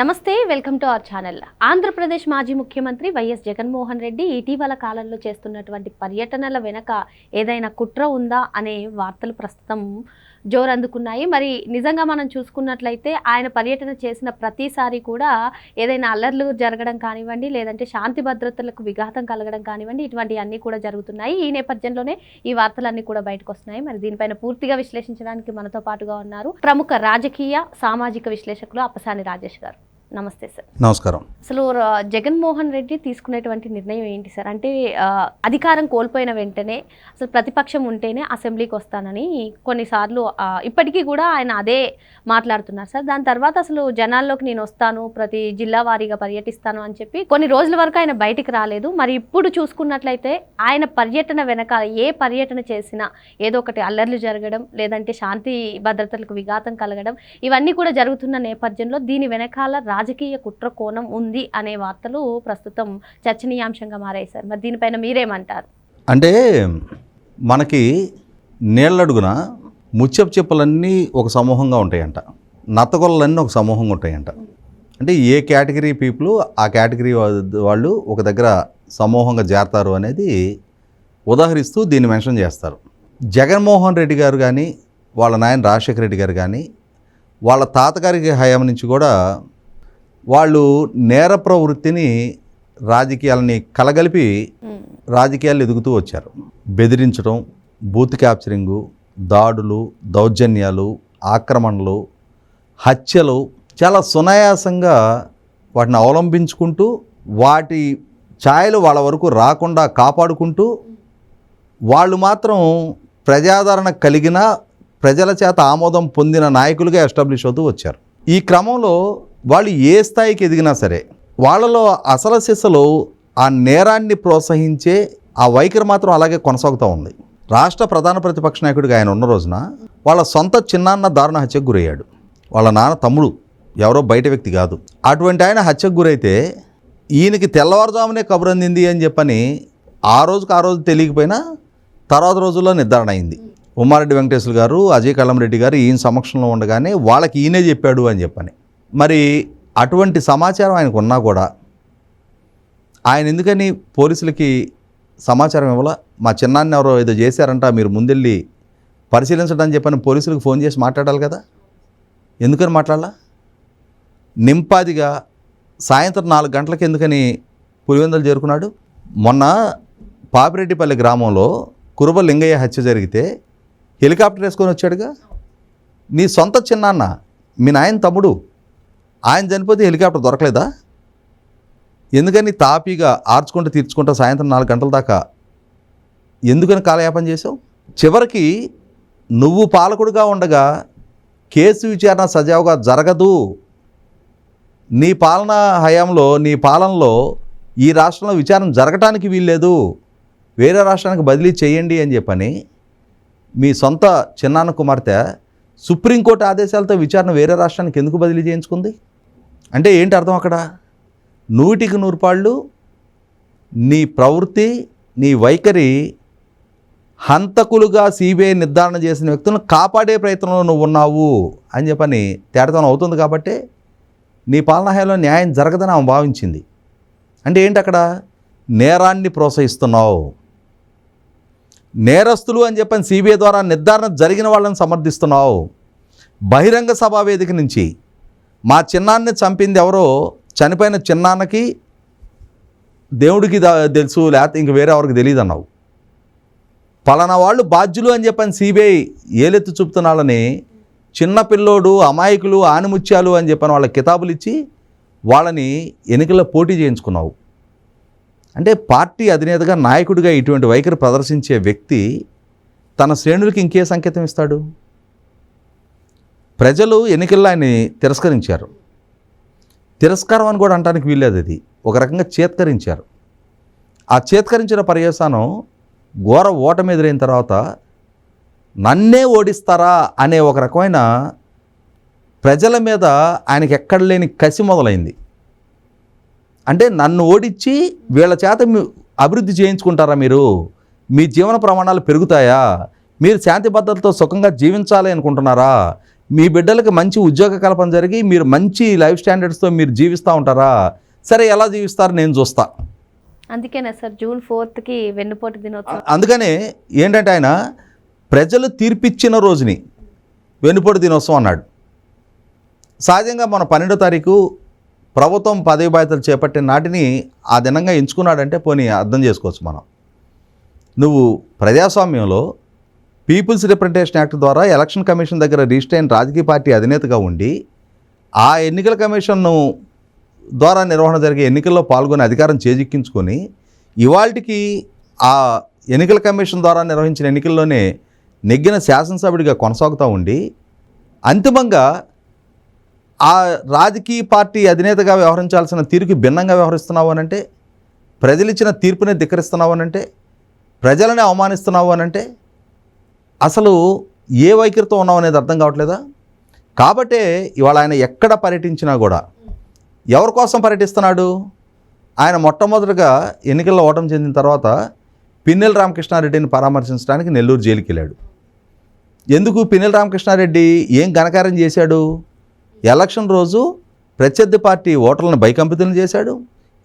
నమస్తే welcome to our channel. Andhra Pradesh మాజీ ముఖ్యమంత్రి వైఎస్ జగన్మోహన్ రెడ్డి ఇటీవల కాలంలో చేస్తున్నటువంటి పర్యటనల వెనక ఏదైనా కుట్ర ఉందా అనే వార్తలు ప్రస్తుతం జోరందుకున్నాయి. మరి నిజంగా మనం చూసుకున్నట్లయితే ఆయన పర్యటన చేసిన ప్రతిసారి కూడా ఏదైనా అల్లర్లు జరగడం కానివ్వండి లేదంటే శాంతి భద్రతలకు విఘాతం కలగడం కానివ్వండి ఇటువంటి అన్నీ కూడా జరుగుతున్నాయి. ఈ నేపథ్యంలోనే ఈ వార్తలన్నీ కూడా బయటకు వస్తున్నాయి. మరి దీనిపైన పూర్తిగా విశ్లేషించడానికి మనతో పాటుగా ఉన్నారు ప్రముఖ రాజకీయ సామాజిక విశ్లేషకులు అప్పసాని రాజేష్ గారు. నమస్తే సార్ నమస్కారం. అసలు జగన్మోహన్ రెడ్డి తీసుకునేటువంటి నిర్ణయం ఏంటి సార్ అంటే అధికారం కోల్పోయిన వెంటనే అసలు ప్రతిపక్షం ఉంటేనే అసెంబ్లీకి వస్తానని కొన్నిసార్లు ఇప్పటికీ కూడా ఆయన అదే మాట్లాడుతున్నారు సార్ దాని తర్వాత అసలు జనాల్లోకి నేను వస్తాను ప్రతి జిల్లా వారీగా పర్యటిస్తాను అని చెప్పి కొన్ని రోజుల వరకు ఆయన బయటికి రాలేదు. మరి ఇప్పుడు చూసుకున్నట్లయితే ఆయన పర్యటన వెనకాల ఏ పర్యటన చేసినా ఏదో ఒకటి అల్లర్లు జరగడం లేదంటే శాంతి భద్రతలకు విఘాతం కలగడం ఇవన్నీ కూడా జరుగుతున్న నేపథ్యంలో దీని వెనకాల రాజకీయ కుట్ర కోణం ఉంది అనే వార్తలు ప్రస్తుతం చర్చనీయాంశంగా మారాయి సార్. మరి దీనిపైన మీరేమంటారు? అంటే మనకి నీళ్ళడుగున ముత్యపు చెప్పులన్నీ ఒక సమూహంగా ఉంటాయంట. నత్తగొల్లన్నీ ఒక సమూహంగా ఉంటాయంట. అంటే ఏ కేటగిరీ పీపుల్ ఆ కేటగిరీ వాళ్ళు ఒక దగ్గర సమూహంగా చేరతారు అనేది ఉదాహరిస్తూ దీన్ని మెన్షన్ చేస్తారు. జగన్మోహన్ రెడ్డి గారు కానీ వాళ్ళ నాయన రాజశేఖర రెడ్డి గారు కానీ వాళ్ళ తాతగారికి హయాం నుంచి కూడా వాళ్ళు నేర ప్రవృత్తిని రాజకీయాలని కలగలిపి రాజకీయాలు ఎదుగుతూ వచ్చారు. బెదిరించడం బూత్ క్యాప్చరింగు దాడులు దౌర్జన్యాలు ఆక్రమణలు హత్యలు చాలా సునాయాసంగా వాటిని అవలంబించుకుంటూ వాటి ఛాయలు వాళ్ళ వరకు రాకుండా కాపాడుకుంటూ వాళ్ళు మాత్రం ప్రజాదరణ కలిగిన ప్రజల చేత ఆమోదం పొందిన నాయకులుగా ఎస్టాబ్లిష్ అవుతూ వచ్చారు. ఈ క్రమంలో వాళ్ళు ఏ స్థాయికి ఎదిగినా సరే వాళ్ళలో అసలు శిశలో ఆ నేరాన్ని ప్రోత్సహించే ఆ వైఖరి మాత్రం అలాగే కొనసాగుతూ ఉంది. రాష్ట్ర ప్రధాన ప్రతిపక్ష నాయకుడిగా ఆయన ఉన్న రోజున వాళ్ళ సొంత చిన్నాన్న దారుణ హత్యకు గురయ్యాడు. వాళ్ళ నాన్న తమ్ముడు ఎవరో బయట వ్యక్తి కాదు. అటువంటి ఆయన హత్యకు గురైతే ఈయనకి తెల్లవారుజామునే కబురు అందింది అని చెప్పని ఆ రోజుకి ఆ రోజు తెలియకపోయినా తర్వాత రోజుల్లో నిర్ధారణ అయింది. ఉమ్మారెడ్డి వెంకటేశ్వర గారు అజయ్ కళ్ళంరెడ్డి గారు ఈయన సమక్షంలో ఉండగానే వాళ్ళకి ఈయనే చెప్పాడు అని చెప్పని మరి అటువంటి సమాచారం ఆయనకు ఉన్నా కూడా ఆయన ఎందుకని పోలీసులకి సమాచారం ఇవ్వాల? మా చిన్నాన్ని ఎవరో ఏదో చేశారంట మీరు ముందెళ్ళి పరిశీలించడం చెప్పని పోలీసులకు ఫోన్ చేసి మాట్లాడాలి కదా? ఎందుకని మాట్లాడాలా? నింపాదిగా సాయంత్రం నాలుగు గంటలకు ఎందుకని పులివెందులు చేరుకున్నాడు? మొన్న పాపిరెడ్డిపల్లి గ్రామంలో కురుబ లింగయ్య హత్య జరిగితే హెలికాప్టర్ వేసుకొని వచ్చాడుగా? నీ సొంత చిన్నాన్న మీ నాయన తమ్ముడు ఆయన చనిపోతే హెలికాప్టర్ దొరకలేదా? ఎందుకని తాపీగా ఆర్చుకుంటూ తీర్చుకుంటూ సాయంత్రం నాలుగు గంటల దాకా ఎందుకని కాలయాపన చేసావు చివరికి నువ్వు పాలకుడుగా ఉండగా కేసు విచారణ సజావుగా జరగదు. నీ పాలన హయాంలో నీ పాలనలో ఈ రాష్ట్రంలో విచారణ జరగటానికి వీల్లేదు. వేరే రాష్ట్రానికి బదిలీ చేయండి అని చెప్పని మీ సొంత చిన్నాన్న కుమార్తె సుప్రీంకోర్టు ఆదేశాలతో విచారణ వేరే రాష్ట్రానికి ఎందుకు బదిలీ చేయించుకుంది? అంటే ఏంటి అర్థం అక్కడ? నూటికి నూరు పాళ్ళు నీ ప్రవృత్తి నీ వైఖరి హంతకులుగా సిబిఐ నిర్ధారణ చేసిన వ్యక్తులను కాపాడే ప్రయత్నంలో నువ్వు ఉన్నావు అని చెప్పని తేడతనం అవుతుంది కాబట్టి నీ పాలనాహాయంలో న్యాయం జరగదని ఆమె భావించింది. అంటే ఏంటి అక్కడ? నేరాన్ని ప్రోత్సహిస్తున్నావు. నేరస్తులు అని చెప్పని సిబిఐ ద్వారా నిర్ధారణ జరిగిన వాళ్ళని సమర్థిస్తున్నావు. బహిరంగ సభా వేదిక నుంచి మా చిన్నాన్ని చంపింది ఎవరో చనిపోయిన చిన్నాన్నకి దేవుడికి తెలుసు లేకపోతే ఇంక వేరే ఎవరికి తెలియదు అన్నావు పలానా వాళ్ళు బాధ్యులు అని చెప్పని సిబిఐ ఏలెత్తి చూపుతున్నాళ్ళని చిన్నపిల్లోడు చిన్న పిల్లోడు అమాయకులు ఆనిముత్యాలు అని చెప్పని వాళ్ళ కితాబులు ఇచ్చి వాళ్ళని ఎన్నికల్లో పోటీ చేయించుకున్నావు. అంటే పార్టీ అధినేతగా నాయకుడిగా ఇటువంటి వైఖరి ప్రదర్శించే వ్యక్తి తన శ్రేణులకి ఇంకే సంకేతం ఇస్తాడు? ప్రజలు ఎన్నికల్లో ఆయన్ని తిరస్కరించారు. తిరస్కారం అని కూడా అనడానికి వీల్లేదు అది ఒక రకంగా చేత్కరించారు. ఆ చేత్కరించిన పర్యవసానం ఘోర ఓటమి ఎదురైన తర్వాత నన్నే ఓడిస్తారా అనే ఒక రకమైన ప్రజల మీద ఆయనకి ఎక్కడ లేని కసి మొదలైంది. అంటే నన్ను ఓడించి వీళ్ళ చేత మీ- అభివృద్ధి చేయించుకుంటారా మీరు? మీ జీవన ప్రమాణాలు పెరుగుతాయా? మీరు శాంతి భద్రతతో సుఖంగా జీవించాలి అనుకుంటున్నారా? మీ బిడ్డలకి మంచి ఉద్యోగ కల్పన జరిగి మీరు మంచి లైఫ్ స్టాండర్డ్స్తో మీరు జీవిస్తూ ఉంటారా? సరే ఎలా జీవిస్తారు? నేను చూస్తా. అందుకేనా సార్? జూన్ ఫోర్త్కి వెన్నుపోటు దినోత్సవం. అందుకనే ఏంటంటే ఆయన ప్రజలు తీర్పిచ్చిన రోజుని వెనుపొడి దినోత్సవం అన్నాడు. సహజంగా మన పన్నెండో తారీఖు ప్రభుత్వం పదవి బాధ్యతలు చేపట్టిన నాటిని ఆ దినంగా ఎంచుకున్నాడంటే పోనీ అర్థం చేసుకోవచ్చు మనం. నువ్వు ప్రజాస్వామ్యంలో పీపుల్స్ రిప్రజెంటేషన్ యాక్ట్ ద్వారా ఎలక్షన్ కమిషన్ దగ్గర రిజిస్టర్ అయిన రాజకీయ పార్టీ అధినేతగా ఉండి ఆ ఎన్నికల కమిషన్ను ద్వారా నిర్వహణ జరిగే ఎన్నికల్లో పాల్గొని అధికారం చేజిక్కించుకొని ఇవాళకి ఆ ఎన్నికల కమిషన్ ద్వారా నిర్వహించిన ఎన్నికల్లోనే నెగ్గిన శాసనసభ్యుడిగా కొనసాగుతూ ఉండి అంతిమంగా ఆ రాజకీయ పార్టీ అధినేతగా వ్యవహరించాల్సిన తీరుకి భిన్నంగా వ్యవహరిస్తున్నావు అనంటే ప్రజలు ఇచ్చిన తీర్పునే ధిక్కరిస్తున్నావు అనంటే ప్రజలనే అవమానిస్తున్నావు అనంటే అసలు ఏ వైఖరితో ఉన్నావు అనేది అర్థం కావట్లేదా? కాబట్టే ఇవాళ ఆయన ఎక్కడ పర్యటించినా కూడా ఎవరి కోసం పర్యటిస్తున్నాడు? ఆయన మొట్టమొదటిగా ఎన్నికల్లో ఓటం చెందిన తర్వాత పిన్నెల రామకృష్ణారెడ్డిని పరామర్శించడానికి నెల్లూరు జైలుకి వెళ్ళాడు ఎందుకు పిన్నెల రామకృష్ణారెడ్డి ఏం ఘనకార్యం చేశాడు? ఎలక్షన్ రోజు ప్రత్యర్థి పార్టీ ఓటర్లను బైకంపితులు చేశాడు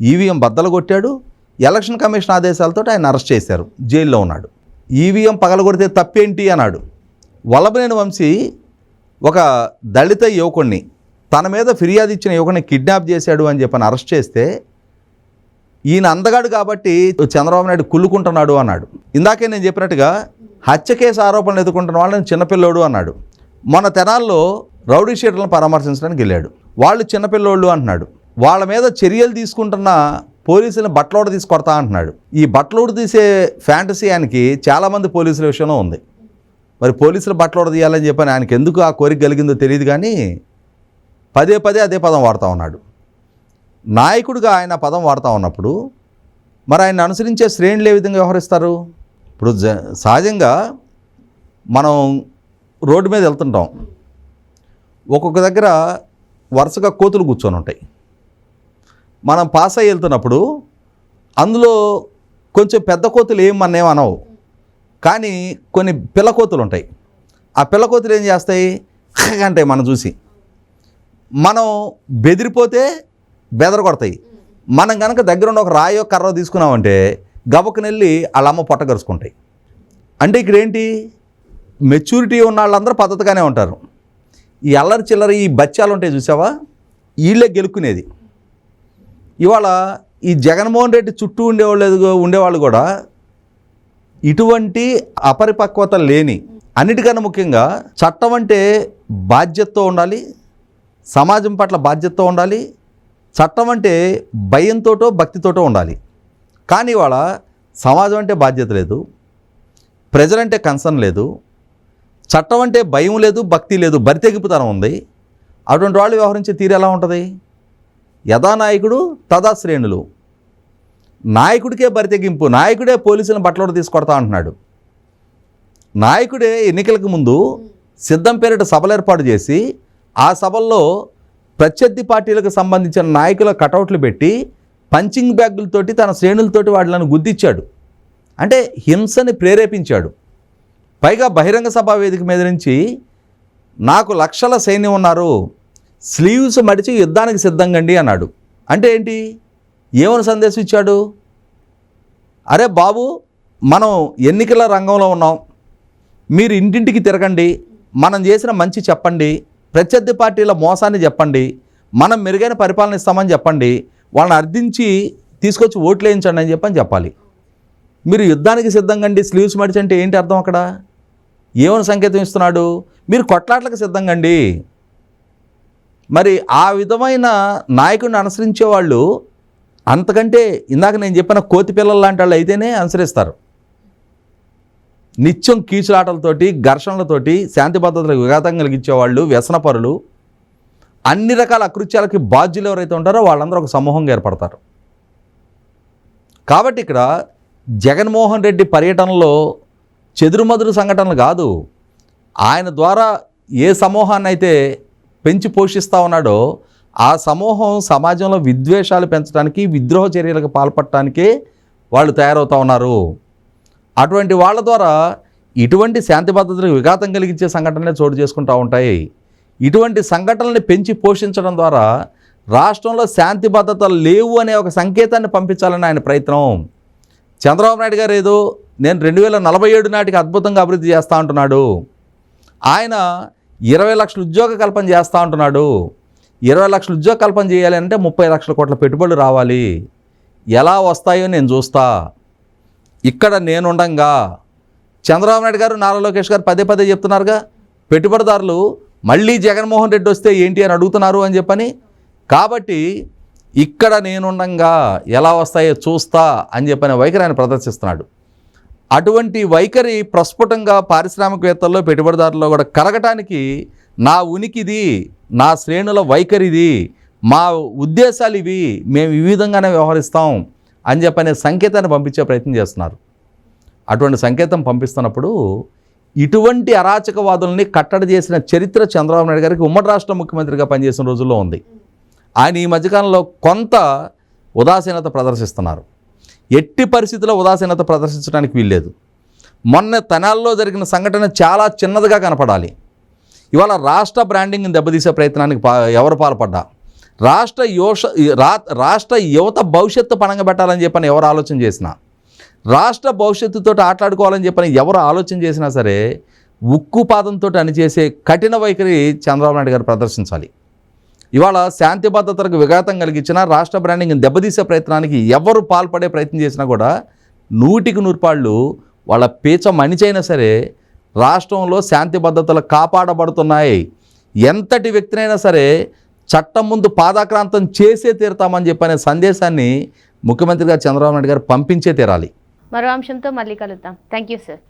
ఈవీఎం బద్దలు కొట్టాడు ఎలక్షన్ కమిషన్ ఆదేశాలతో ఆయన అరెస్ట్ చేశారు జైల్లో ఉన్నాడు. ఈవీఎం పగలగొడితే తప్పేంటి అన్నాడు. వల్లభనేని వంశీ ఒక దళిత యువకుణ్ణి తన మీద ఫిర్యాదు ఇచ్చిన యువకుని కిడ్నాప్ చేశాడు అని చెప్పని అరెస్ట్ చేస్తే ఈయన అందగాడు కాబట్టి చంద్రబాబు నాయుడు కుళ్ళుకుంటున్నాడు అన్నాడు. ఇందాకే నేను చెప్పినట్టుగా హత్య కేసు ఆరోపణలు ఎదుర్కొంటున్న వాళ్ళని చిన్నపిల్లోడు అన్నాడు. మన తెనాల్లో రౌడీ షీటర్లను పరామర్శించడానికి వెళ్ళాడు. వాళ్ళు చిన్నపిల్లోళ్ళు అంటున్నాడు. వాళ్ళ మీద చర్యలు తీసుకుంటున్న పోలీసులను బట్టలోడ తీసి కొడతా అంటున్నాడు. ఈ బట్టలోడు తీసే ఫ్యాంటసీ ఆయనకి చాలామంది పోలీసుల విషయంలో ఉంది. మరి పోలీసులు బట్టలోడ తీయాలని చెప్పని ఆయనకి ఎందుకు ఆ కోరిక కలిగిందో తెలియదు కానీ పదే పదే అదే పదం వాడుతూ ఉన్నాడు. నాయకుడిగా ఆయన పదం వాడుతూ ఉన్నప్పుడు మరి ఆయన అనుసరించే శ్రేణులు ఏ విధంగా వ్యవహరిస్తారు? ఇప్పుడు జ సహజంగా మనం రోడ్డు మీద వెళ్తుంటాం. ఒక్కొక్క దగ్గర వరుసగా కోతులు కూర్చొని ఉంటాయి. మనం పాస్ అయ్యి వెళ్తున్నప్పుడు అందులో కొంచెం పెద్ద కోతులు ఏం మన్నేం అనవు. కానీ కొన్ని పిల్ల కోతులు ఉంటాయి. ఆ పిల్ల కోతులు ఏం చేస్తాయి? అంటే మనం చూసి. మనం బెదిరిపోతే బెదర కొడతాయి మనం కనుక దగ్గరుండి ఒక రాయో కర్రో తీసుకున్నామంటే గబక్కనెళ్ళి వాళ్ళ అమ్మ పొట్ట గరుచుకుంటాయి అంటే ఇక్కడ ఏంటి మెచ్యూరిటీ ఉన్న వాళ్ళందరూ పద్ధతిగానే ఉంటారు. ఈ అల్లరి చిల్లర ఈ బచ్చాలు ఉంటాయి చూసావా? వీళ్ళే గెలుక్కునేది. ఇవాళ ఈ జగన్మోహన్ రెడ్డి చుట్టూ ఉండేవాళ్ళు ఉండేవాళ్ళు కూడా ఇటువంటి అపరిపక్వత లేని అన్నిటికన్నా ముఖ్యంగా చట్టం అంటే బాధ్యతతో ఉండాలి సమాజం పట్ల బాధ్యతతో ఉండాలి చట్టం అంటే భయంతోటో భక్తితోటో ఉండాలి. కానీ ఇవాళ సమాజం అంటే బాధ్యత లేదు ప్రజలంటే కన్సర్న్ లేదు చట్టం అంటే భయం లేదు భక్తి లేదు బరితెగిపుతనం ఉంది. అటువంటి వాళ్ళు వ్యవహరించే తీరు ఎలా ఉంటుంది? యథానాయకుడు తదా శ్రేణులు నాయకుడికే బరితెగింపు నాయకుడే పోలీసులను బట్టలోడు తీసుకొడతా అంటున్నాడు. నాయకుడే ఎన్నికలకు ముందు సిద్ధం పేరిట సభలు ఏర్పాటు చేసి ఆ సభల్లో ప్రత్యర్థి పార్టీలకు సంబంధించిన నాయకుల కటౌట్లు పెట్టి పంచింగ్ బ్యాగులతోటి తన శ్రేణులతోటి వాళ్ళను గుద్దిచ్చాడు. అంటే హింసని ప్రేరేపించాడు. పైగా బహిరంగ సభా వేదిక మీద నుంచి నాకు లక్షల సైన్యం ఉన్నారు స్లీవ్స్ మడిచి యుద్ధానికి సిద్ధంగండి అన్నాడు. అంటే ఏంటి? ఏమని సందేశం ఇచ్చాడు అరే బాబు మనం ఎన్నికల రంగంలో ఉన్నాం. మీరు ఇంటింటికి తిరగండి. మనం చేసిన మంచి చెప్పండి. ప్రత్యర్థి పార్టీల మోసాన్ని చెప్పండి. మనం మెరుగైన పరిపాలన ఇస్తామని చెప్పండి. వాళ్ళని అర్థించి తీసుకొచ్చి ఓట్లు వేయించండి అని చెప్పని చెప్పాలి. మీరు యుద్ధానికి సిద్ధంగా అండి స్లీవ్స్ మడిచి అంటే ఏంటి అర్థం అక్కడ? ఏమని సంకేతం ఇస్తున్నాడు? మీరు కొట్లాట్లకు సిద్ధంగా అండి మరి ఆ విధమైన నాయకుడిని అనుసరించే వాళ్ళు అంతకంటే ఇందాక నేను చెప్పిన కోతి పిల్లలు లాంటి వాళ్ళు అయితేనే అనుసరిస్తారు. నిత్యం కీచులాటలతోటి ఘర్షణలతోటి శాంతి భద్రతలకు విఘాతం కలిగించేవాళ్ళు వ్యసనపరులు అన్ని రకాల అకృత్యాలకి బాధ్యులు ఎవరైతే ఉంటారో వాళ్ళందరూ ఒక సమూహంగా ఏర్పడతారు. కాబట్టి ఇక్కడ జగన్మోహన్ రెడ్డి పర్యటనలో చెదురుమదురు సంఘటనలు కాదు. ఆయన ద్వారా ఏ సమూహాన్ని అయితే పెంచి పోషిస్తూ ఉన్నాడో ఆ సమూహం సమాజంలో విద్వేషాలు పెంచడానికి విద్రోహ చర్యలకు పాల్పడటానికే వాళ్ళు తయారవుతూ ఉన్నారు. అటువంటి వాళ్ళ ద్వారా ఇటువంటి శాంతి భద్రతలకు విఘాతం కలిగించే సంఘటనలే చోటు చేసుకుంటూ ఉంటాయి. ఇటువంటి సంఘటనల్ని పెంచి పోషించడం ద్వారా రాష్ట్రంలో శాంతి భద్రతలు లేవు అనే ఒక సంకేతాన్ని పంపించాలని ఆయన ప్రయత్నం. చంద్రబాబు నాయుడు గారు ఏదో నేను రెండు వేల నలభై ఏడు నాటికి అద్భుతంగా అభివృద్ధి చేస్తూ ఉంటున్నాడు ఆయన ఇరవై లక్షల ఉద్యోగ కల్పన చేస్తా అంటున్నాడు ఇరవై లక్షల ఉద్యోగ కల్పన చేయాలి అంటే ముప్పై లక్షల కోట్ల పెట్టుబడులు రావాలి. ఎలా వస్తాయో నేను చూస్తా. ఇక్కడ నేనుండంగా చంద్రబాబు నాయుడు గారు నారా లోకేష్ గారు పదే పదే చెప్తున్నారుగా పెట్టుబడిదారులు మళ్ళీ జగన్మోహన్ రెడ్డి వస్తే ఏంటి అని అడుగుతున్నారు అని చెప్పని. కాబట్టి ఇక్కడ నేనుండంగా ఎలా వస్తాయో చూస్తా అని చెప్పని వైఖరి ఆయన ప్రదర్శిస్తున్నాడు. అటువంటి వైఖరి ప్రస్ఫుటంగా పారిశ్రామికవేత్తల్లో పెట్టుబడిదారుల్లో కూడా కరగటానికి నా ఉనికిది నా శ్రేణుల వైఖరిది మా ఉద్దేశాలు ఇవి మేము ఈ విధంగానే వ్యవహరిస్తాం అని చెప్పనే సంకేతాన్ని పంపించే ప్రయత్నం చేస్తున్నారు. అటువంటి సంకేతం పంపిస్తున్నప్పుడు ఇటువంటి అరాచకవాదుల్ని కట్టడి చేసిన చరిత్ర చంద్రబాబు నాయుడు గారికి ఉమ్మడి రాష్ట్ర ముఖ్యమంత్రిగా పనిచేసిన రోజుల్లో ఉంది. ఆయన ఈ మధ్యకాలంలో కొంత ఉదాసీనత ప్రదర్శిస్తున్నారు. ఎట్టి పరిస్థితుల్లో ఉదాసీనత ప్రదర్శించడానికి వీల్లేదు. మొన్న తెనాల్లో జరిగిన సంఘటన చాలా చిన్నదిగా కనపడాలి. ఇవాళ రాష్ట్ర బ్రాండింగ్ని దెబ్బతీసే ప్రయత్నానికి ఎవరు పాల్పడ్డా? రాష్ట్ర యోష రా రాష్ట్ర యువత భవిష్యత్తు పణంగా పెట్టాలని చెప్పని ఎవరు ఆలోచన చేసినా? రాష్ట్ర భవిష్యత్తుతో ఆటలాడుకోవాలని చెప్పని ఎవరు ఆలోచన చేసినా సరే ఉక్కు పాదంతో అణిచేసే కఠిన వైఖరి చంద్రబాబు నాయుడు గారు ప్రదర్శించాలి. ఇవాళ శాంతి భద్రతలకు విఘాతం కలిగించిన రాష్ట్ర బ్రాండింగ్ దెబ్బతీసే ప్రయత్నానికి ఎవరు పాల్పడే ప్రయత్నం చేసినా కూడా నూటికి నూర్పాళ్ళు వాళ్ళ పీచ మణిచైనా సరే రాష్ట్రంలో శాంతి భద్రతలు కాపాడబడుతున్నాయి. ఎంతటి వ్యక్తినైనా సరే చట్టం ముందు పాదాక్రాంతం చేసే తీరుతామని చెప్పనే సందేశాన్ని ముఖ్యమంత్రి గారు చంద్రబాబు నాయుడు గారు పంపించే తీరాలి. మరో అంశంతో మళ్ళీ కలుద్దాం. Thank you sir.